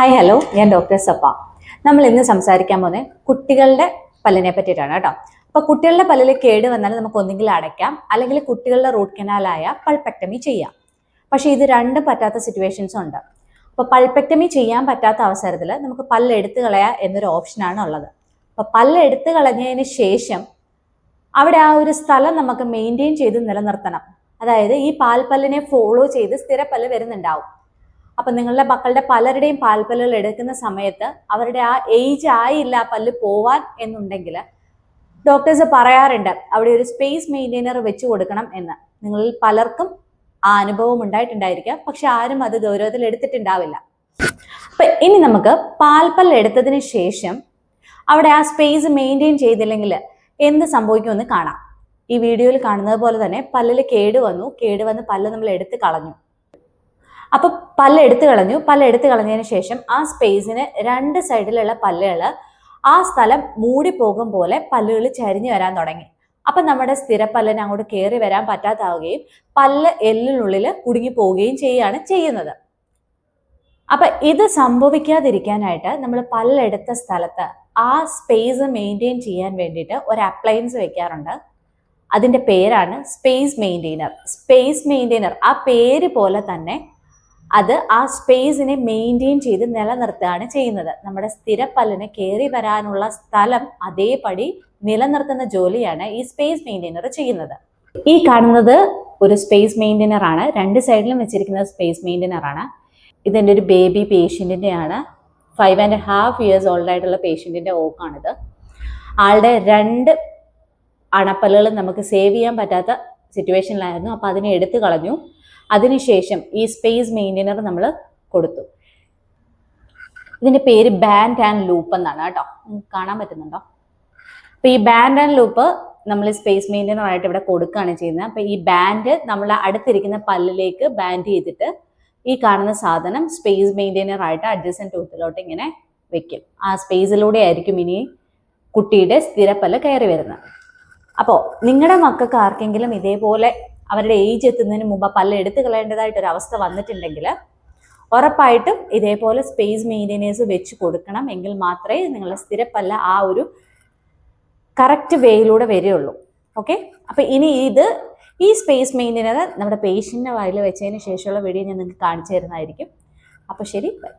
Hi hello ഞാൻ doctor സപ്പ. നമ്മൾ ഇന്ന് സംസാരിക്കാൻ പോകുന്നത് കുട്ടികളുടെ പല്ലിനെ പറ്റിയിട്ടാണ് കേട്ടോ. അപ്പൊ കുട്ടികളുടെ പല്ലിൽ കേട് വന്നാൽ നമുക്ക് ഒന്നുകിൽ അടയ്ക്കാം അല്ലെങ്കിൽ കുട്ടികളുടെ റൂട്ട് കനാലായ പൾപെക്ടമി ചെയ്യാം. പക്ഷേ ഇത് രണ്ടും പറ്റാത്ത സിറ്റുവേഷൻസ് ഉണ്ട്. അപ്പോൾ പൾപെക്ടമി ചെയ്യാൻ പറ്റാത്ത അവസരത്തിൽ നമുക്ക് പല്ല് എടുത്തു കളയുക എന്നൊരു ഓപ്ഷനാണ് ഉള്ളത്. അപ്പോൾ പല്ല് എടുത്തു കളഞ്ഞതിന് ശേഷം അവിടെ ആ ഒരു സ്ഥലം നമുക്ക് മെയിന്റെയിൻ ചെയ്ത് നിലനിർത്തണം. അതായത് ഈ പാൽപ്പല്ലിനെ ഫോളോ ചെയ്ത് സ്ഥിരപ്പല്ല് വരുന്നുണ്ടാവും. അപ്പൊ നിങ്ങളുടെ മക്കളുടെ പലരുടെയും പാൽപ്പല്ലുകൾ എടുക്കുന്ന സമയത്ത് അവരുടെ ആ ഏജ് ആയില്ല ആ പല്ല് പോവാൻ എന്നുണ്ടെങ്കിൽ ഡോക്ടേഴ്സ് പറയാറുണ്ട് അവിടെ ഒരു സ്പേസ് മെയിന്റെയിനർ വെച്ച് കൊടുക്കണം എന്ന്. നിങ്ങളിൽ പലർക്കും ആ അനുഭവം ഉണ്ടായിട്ടുണ്ടായിരിക്കാം. പക്ഷെ ആരും അത് ഗൗരവത്തിൽ എടുത്തിട്ടുണ്ടാവില്ല. അപ്പൊ ഇനി നമുക്ക് പാൽപ്പല്ല് എടുത്തതിന് ശേഷം അവിടെ ആ സ്പേസ് മെയിന്റെയിൻ ചെയ്തില്ലെങ്കിൽ എന്ത് സംഭവിക്കുമെന്ന് കാണാം. ഈ വീഡിയോയിൽ കാണുന്നത് പോലെ തന്നെ പല്ലിൽ കേടുവന്നു കേടുവന്ന് കേട് വന്ന് പല്ല് നമ്മൾ എടുത്ത് കളഞ്ഞു. അപ്പൊ പല്ല് എടുത്തു കളഞ്ഞു. പല്ല് എടുത്തു കളഞ്ഞതിന് ശേഷം ആ സ്പേസിന് രണ്ട് സൈഡിലുള്ള പല്ലുകൾ ആ സ്ഥലം മൂടി പോകും പോലെ പല്ലുകൾ ചരിഞ്ഞു വരാൻ തുടങ്ങി. അപ്പൊ നമ്മുടെ സ്ഥിരപ്പല്ലിന് അങ്ങോട്ട് കയറി വരാൻ പറ്റാതാവുകയും പല്ല് എല്ലിനുള്ളിൽ കുടുങ്ങി പോവുകയും ചെയ്യുകയാണ് ചെയ്യുന്നത്. അപ്പൊ ഇത് സംഭവിക്കാതിരിക്കാനായിട്ട് നമ്മൾ പല്ലെടുത്ത സ്ഥലത്ത് ആ സ്പേസ് മെയിന്റെയിൻ ചെയ്യാൻ വേണ്ടിയിട്ട് ഒരു അപ്ലയൻസ് വെക്കാറുണ്ട്. അതിന്റെ പേരാണ് സ്പേസ് മെയിന്റെയിനർ. സ്പേസ് മെയിന്റെയിനർ ആ പേര് പോലെ തന്നെ അത് ആ സ്പേസിനെ മെയിന്റെയിൻ ചെയ്ത് നിലനിർത്തുകയാണ് ചെയ്യുന്നത്. നമ്മുടെ സ്ഥിരപ്പല്ലിന് കയറി വരാനുള്ള സ്ഥലം അതേപടി നിലനിർത്തുന്ന ജോലിയാണ് ഈ സ്പേസ് മെയിന്റെയിനർ ചെയ്യുന്നത്. ഈ കാണുന്നത് ഒരു സ്പേസ് മെയിന്റെയിനർ ആണ്. രണ്ട് സൈഡിലും വെച്ചിരിക്കുന്നത് സ്പേസ് മെയിന്റെയിനർ ആണ്. ഇതെന്റെ ഒരു ബേബി പേഷ്യന്റിന്റെ ആണ് five and half years old ആയിട്ടുള്ള പേഷ്യന്റിന്റെ ഓക്കാണിത്. ആളുടെ രണ്ട് അണപ്പല്ലുകൾ നമുക്ക് സേവ് ചെയ്യാൻ പറ്റാത്ത സിറ്റുവേഷനിലായിരുന്നു അപ്പോൾ അതിനെ എടുത്തു കളഞ്ഞു. അതിനുശേഷം ഈ സ്പേസ് മെയിന്റെയിനർ നമ്മൾ കൊടുത്തു. ഇതിന്റെ പേര് ബാൻഡ് ആൻഡ് ലൂപ്പ് എന്നാണ് കേട്ടോ. കാണാൻ പറ്റുന്നുണ്ടോ? അപ്പോൾ ഈ ബാൻഡ് ആൻഡ് ലൂപ്പ് നമ്മൾ സ്പേസ് മെയിന്റെയിനർ ആയിട്ട് ഇവിടെ കൊടുക്കുകയാണ് ചെയ്യുന്നത്. അപ്പോൾ ഈ ബാൻഡ് നമ്മൾ അടുത്തിരിക്കുന്ന പല്ലിലേക്ക് ബാൻഡ് ചെയ്തിട്ട് ഈ കാണുന്ന സാധനം സ്പേസ് മെയിന്റെയിനർ ആയിട്ട് അഡ്ജസ്റ്റൻ ടൂത്തിലോട്ട് ഇങ്ങനെ വെക്കും. ആ സ്പേസിലൂടെ ആയിരിക്കും ഇനി കുട്ടിയുടെ സ്ഥിരപ്പല്ല് കയറി വരുന്നത്. അപ്പോൾ നിങ്ങളുടെ മക്കൾക്ക് ആർക്കെങ്കിലും ഇതേപോലെ അവരുടെ ഏജ് എത്തുന്നതിന് മുമ്പ് പല്ല് എടുത്തു കളയേണ്ടതായിട്ട് ഒരു അവസ്ഥ വന്നിട്ടുണ്ടെങ്കിൽ ഉറപ്പായിട്ടും ഇതേപോലെ സ്പേസ് മെയിന്റെയിനേഴ്സ് വെച്ച് കൊടുക്കണം എങ്കിൽ മാത്രമേ നിങ്ങളുടെ സ്ഥിരപ്പല്ല ആ ഒരു കറക്റ്റ് വേയിലൂടെ വരികയുള്ളൂ. ഓക്കെ അപ്പം ഇനി ഇത് ഈ സ്പേസ് മെയിന്റെയിനർ നമ്മുടെ പേഷ്യന്റെ വായിൽ വെച്ചതിന് ശേഷമുള്ള വീഡിയോ ഞാൻ നിങ്ങൾക്ക് കാണിച്ചു തരുന്നതായിരിക്കും. അപ്പോൾ ശരി ബൈ